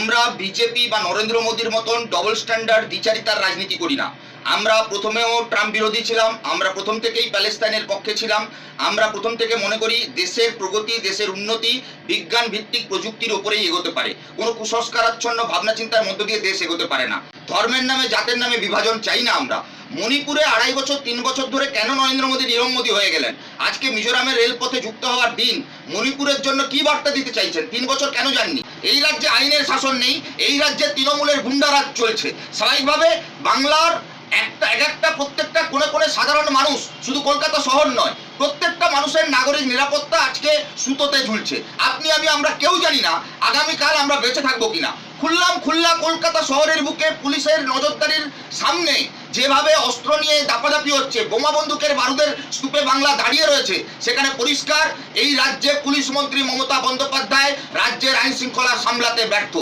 আমরা বিজেপি বা নরেন্দ্র মোদীর মতন ডবল স্ট্যান্ডার্ড দ্বিচারিতার রাজনীতি করি না। আমরা প্রথমেও ট্রাম্প বিরোধী ছিলাম, আমরা প্রথম থেকেই প্যালেস্তাইনের পক্ষে ছিলাম, আমরা প্রথম থেকে মনে করি দেশের প্রগতি, দেশের উন্নতি বিজ্ঞান ভিত্তিক প্রযুক্তির ওপরেই এগোতে পারে। কোনো কুসংস্কারাচ্ছন্ন ভাবনা চিন্তার মধ্য দিয়ে দেশ এগোতে পারে না। ধর্মের নামে, জাতের নামে বিভাজন চাই না আমরা। মণিপুরে আড়াই বছর, তিন বছর ধরে কেন নরেন্দ্র মোদী, নীরব মোদী হয়ে গেলেন? আজকে মিজোরামের রেলপথে যুক্ত হওয়ার দিন, মণিপুরের জন্য কি বার্তা দিতে চাইছেন? তিন বছর কেন যাননি? এই রাজ্যে আইনের শাসন নেই, এই রাজ্যে তৃণমূলের গুন্ডারাজ চলছে। স্বাভাবিকভাবে বাংলার একটা, এক একটা প্রত্যেকটা কোণে কোণে সাধারণ মানুষ, শুধু কলকাতা শহর নয়, প্রত্যেকটা মানুষের নাগরিক নিরাপত্তা আজকে সুতোতে ঝুলছে। আপনি, আমি, আমরা কেউ জানি না আগামীকাল আমরা বেঁচে থাকব কিনা। খুললাম খুললা কলকাতা শহরের বুকে পুলিশের নজরদারির সামনে যেভাবে অস্ত্র নিয়ে দাপাদাপি হচ্ছে বোমা বন্দুকের বারুদের স্তূপে বাংলা দাঁড়িয়ে রয়েছে। সেখানে পরিষ্কার, এই রাজ্যে পুলিশ মন্ত্রী মমতা বন্দ্যোপাধ্যায় রাজ্যের আইন শৃঙ্খলা সামলাতে ব্যর্থ।